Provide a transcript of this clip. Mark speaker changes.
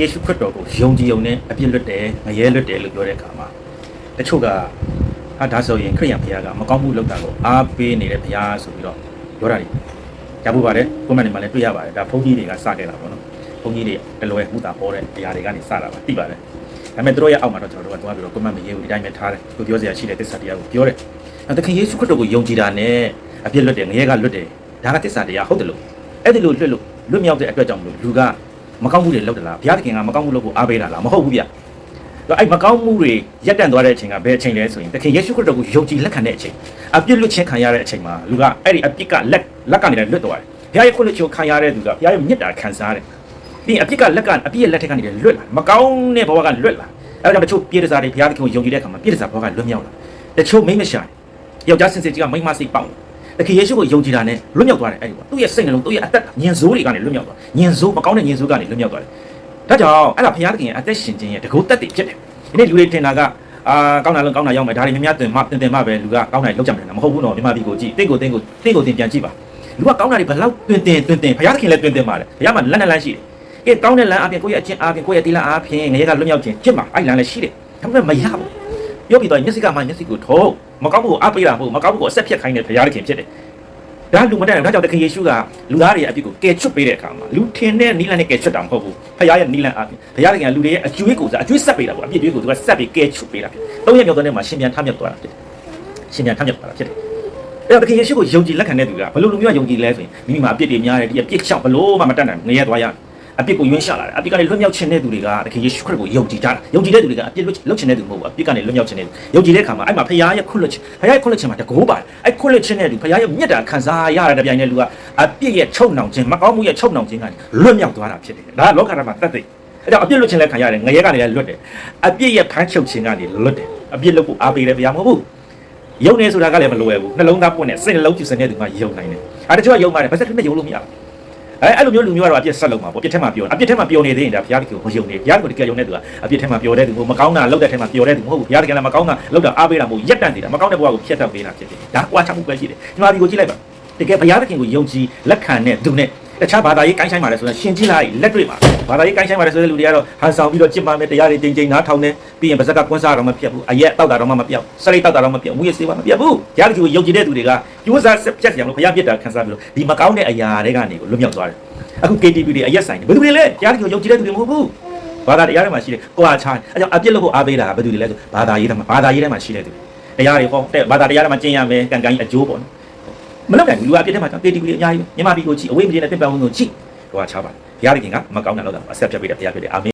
Speaker 1: ယေရှုခရစ်တော်ကိုယုံကြည်ုံနဲ့အပြစ်လွတ်တယ်ငရဲလွတ်တယ်လို့ပြောတဲ့အခါမှာတချို့ကဟာဒါဆိုရင်ခရိယံဘုရားကမကောင်းမှုလုပ်တာကိုအားပေးနေတဲ့ဘုရားဆိုပြီးတော့ပြောတာတွေကြားဖို့ပါတယ်ကွန်မန့်တွေမှာလည်းတွေ့ရပါတယ်ဒါဘုန်းကြီးတွေကစခဲ့တာပေါ့နော်ဘုန်းကြီးတွေတလွယ်မှုတာဟောတဲ့တရားတွေကနေစတာပါသိပါတယ်ဒါပေမဲ့တို့ရဲ့အောက်မှာတော့ကျွန်တော်တို့ကတွားပြီးတော့ကွန်မန့်မရေးဘူးဒီတိုင်းပဲထားတယ်ကိုပြောစရာရှိတဲ့သစ္စာတရားကိုပြောတယ်အဲသခင်ယေရှုခရစ်တော်ကိုယုံကြည်တာနဲ့အပြစ်လွတ်တယ်ငရဲကလွတ်တယ်ဒါကသစ္စာတရားဟုတ်တယ်လို့အဲ့ဒီလိုလွတ်လို့လွတ်မြောက်တဲ့အတွက်ကြောင့်မလို့လူက မကောင်းမှုတွေလုပ်တယ်လားဘုရားသခင်ကမကောင်းမှုလုပ်ဖို့အားပေးတာလားမဟုတ်ဘူးဗျတော့အဲ့မကောင်းမှုတွေရက်တန့်သွားတဲ့အချိန်ကဘယ်အချိန်လဲဆိုရင်သခင်ယေရှုခရစ်တော်ကိုယုံကြည်လက်ခံတဲ့အချိန်အပြစ်လွတ်ခြင်းခံရတဲ့အချိန်မှာလူကအဲ့ဒီအပြစ်ကလက်လက်ကနေလည်းလွတ်သွားတယ်ဘုရားရဲ့ခွင့်လွှတ်ခြင်းကိုခံရတဲ့သူကဘုရားရဲ့မြတ်တာခံစားတယ်ပြီးရင်အပြစ်ကလက်ကအပြစ်ရဲ့လက်ထက်ကနေလည်းလွတ်လာမကောင်းတဲ့ဘဝကလွတ်လာအဲ့ဒါကြောင့်တချို့ပြည်တစားတွေဘုရားသခင်ကိုယုံကြည်တဲ့အခါမှာပြည်တစားဘဝကလွတ်မြောက်လာတချို့မိမ့်မရှာယောက်ျားစင်စစ်ကြီးကမိန်းမစိတ်ပေါက်တ ခင်ယေရှုကိုယုံကြည်တာနဲ့လွတ်မြောက်သွားတယ်အဲ့ဒီပေါ့သူ့ရဲ့စိတ်နှလုံးသူ့ရဲ့အသက်ညင်ဆိုးတွေကနေလွတ်မြောက်သွားညင်ဆိုးမကောင်းတဲ့ညင်ဆိုးကနေလွတ်မြောက်သွားတယ်ဒါကြောင့်အဲ့ဒါဘုရားသခင်ရဲ့အသက်ရှင်ခြင်းရဲ့တကူတက်တည်ဖြစ်တယ်။ဒီနေ့လူတွေထင်တာကအာကောင်းတာလုံးကောင်းတာရောက်မယ်ဒါတွေများများတင်မတင်တင်မပဲလူကကောင်းတာလောက်ကြမယ်မဟုတ်ဘူးနော်မြန်မာပြည်ကိုကြည့်တင့်ကိုတင့်ကိုတင့်ကိုတင်ပြန်ကြည့်ပါလူကကောင်းတာတွေဘယ်လောက်တွင်တင်တွင်တင်ဘုရားသခင်လည်းတွင်တင်ပါတယ်ဘုရားမှာလက်နဲ့လမ်းရှိတယ်။ကဲကောင်းတဲ့လမ်းအပြင်ကိုယ့်ရဲ့အချင်းအပြင်ကိုယ့်ရဲ့တီလမ်းအပြင်ငရဲကလွတ်မြောက်ခြင်းဖြစ်မှာအဲ့လမ်းလည်းရှိတယ်။ဒါပေမဲ့မရဘူး။ပြောပြီးတော့မျက်စိကမှမျက်စိကိုထုတ် မကောင်းဘူးကိုအားပေးတာမဟုတ်မကောင်းဘူးကိုအဆက်ဖြတ်ခိုင်းတဲ့ဘုရားသခင်ဖြစ်တယ်။ဒါလူမတတ်တယ်ဒါကြောင့်တခင်ယေရှုကလူသားတွေရဲ့အပြစ်ကိုကယ်ချွတ်ပေးတဲ့အခါမှာလူထင်တဲ့နီလန်နဲ့ကယ်ချွတ်တာမဟုတ်ဘူးဖခင်ရဲ့နီလန်အပြင်ဖခင်ကလူတွေရဲ့အကျွေးကိုစားအကျွေးဆက်ပေးတာပေါ့အပြစ်တွေကိုသူကဆက်ပြီးကယ်ချွတ်ပေးတာဖြစ်သုံးရက်မြောက်တဲ့နေ့မှာရှင်ပြန်ထမြောက်သွားတာဖြစ်တယ်ရှင်ပြန်ထမြောက်သွားတာဖြစ်တယ်အဲ့တော့တခင်ယေရှုကိုယုံကြည်လက်ခံတဲ့သူကဘလို့လူမျိုးကယုံကြည်လဲဆိုရင်မိမိမှာအပြစ်တွေများတယ်ဒီအပြစ်ချောက်ဘလို့မှမတတ်နိုင်ငရဲသွားရတယ် အပြစ်ကိုယွင်းရှာလာတယ်အပြစ်ကနေလွတ်မြောက်ခြင်းတဲ့သူတွေကတခင်ယေရှုခရစ်ကိုယုံကြည်ကြတာယုံကြည်တဲ့သူတွေကအပြစ်လွတ်လွတ်ခြင်းတဲ့သူမဟုတ်ဘူးအပြစ်ကနေလွတ်မြောက်ခြင်းတဲ့သူယုံကြည်တဲ့အခါမှာအဲ့မှာဖခင်ရဲ့ခွတ်လွတ်ခြင်းဖခင်ရဲ့ခွတ်လွတ်ခြင်းမှာတကိုးပါတယ်အဲ့ခွတ်လွတ်ခြင်းတဲ့သူဖခင်ရဲ့မြတ်တာခံစားရတဲ့တပြိုင်တည်းလူကအပြစ်ရဲ့ချုပ်နှောင်ခြင်းမကောင်းမှုရဲ့ချုပ်နှောင်ခြင်းကနေလွတ်မြောက်သွားတာဖြစ်တယ်ဒါကလောကဓာတ်မှာတတ်သိအဲ့တော့အပြစ်လွတ်ခြင်းလည်းခံရတယ်ငရဲကနေလည်းလွတ်တယ်အပြစ်ရဲ့ဖမ်းချုပ်ခြင်းကနေလွတ်တယ်အပြစ်လွတ်ဖို့အားပေးတယ်ဗျာမဟုတ်ဘူးယုံနေဆိုတာကလည်းမလွယ်ဘူးနှလုံးသားပွင့်တဲ့စိတ်နှလုံးဖြူစင်တဲ့သူမှယုံနိုင်တယ်အဲတချို့ကယုံပါတယ်ဘာသက်နဲ့ယုံလို့မရဘူး အဲအဲ့လိုမျိုးလူမျိုးကတော့အပြစ်ဆက်လုံးမှာပေါ့အပြစ်ထဲမှာပြောအပြစ်ထဲမှာပြောနေသေးရင်ဒါဘုရားတခင်ကိုမယုံနေဘုရားကိုတကယ်ယုံတဲ့သူကအပြစ်ထဲမှာပြောတဲ့သူကိုမကောင်းတာလုပ်တဲ့ထဲမှာပြောတဲ့သူမဟုတ်ဘူးဘုရားတကယ်လည်းမကောင်းတာလုပ်တာအားပေးတာမဟုတ်ရက်တန့်နေတာမကောင်းတဲ့ဘဝကိုဖျက်တတ်ပေးတာဖြစ်တယ်ဒါကွာချမှုပဲရှိတယ်ဒီမှာဒီကိုကြည့်လိုက်ပါတကယ်ဘုရားသခင်ကိုယုံကြည်လက်ခံတဲ့သူနဲ့ တခြားဘာသာရေးကိုင်းဆိုင်ပါတယ်ဆိုတော့ရှင်ကြည့်လိုက်လက်တွေ့ပါဘာသာရေးကိုင်းဆိုင်ပါတယ်ဆိုတဲ့လူတွေကတော့ဟန်ဆောင်ပြီးတော့ကြစ်ပါမယ်တရားတွေတင်ကြိမ်နားထောင်နေပြီးရင်ပါဇက်ကကွန်းစားတော့မပြတ်ဘူးအရက်တောက်တာတော့မပြတ်စရိတ်တောက်တာတော့မပြတ်ဘူးဝိရစေးပါမပြတ်ဘူးဘုရားသခင်ကိုယုံကြည်တဲ့သူတွေကကျိုးစားဆက်ပြတ်ကြံလို့ဘုရားပြစ်တာခံစားပြီးတော့ဒီမကောင်းတဲ့အရာတွေကနေကိုလွတ်မြောက်သွားတယ်အခု KTV တွေအရက်ဆိုင်တွေဘယ်သူတွေလဲဘုရားသခင်ကိုယုံကြည်တဲ့သူတွေမဟုတ်ဘူးဘာသာတရားတွေမှာရှိတယ်ကိုအားချားအဲကြောင့်အပြစ်လို့ဖို့အားပေးတာကဘယ်သူတွေလဲဆိုဘာသာရေးတွေမှာဘာသာရေးတွေမှာရှိတဲ့သူတရားတွေဟောတဲ့ဘာသာတရားတွေမှာကျင့်ရမယ်ကံကံကြီးအကျိုးပေါ့နော် မလုပ်နိုင်ဘူးလူအပြစ်ထဲမှာတေတီပီအများကြီးမြန်မာပြည်ကိုကြည့်အဝေးမပြေတဲ့ပြပန်းဝင်ကိုကြည့်ဟိုကချပါဘုရားသခင်ကမကောင်းတာလို့တော့အဆက်ပြတ်ပေးတဲ့ဘုရားဖြစ်တယ်အာမင်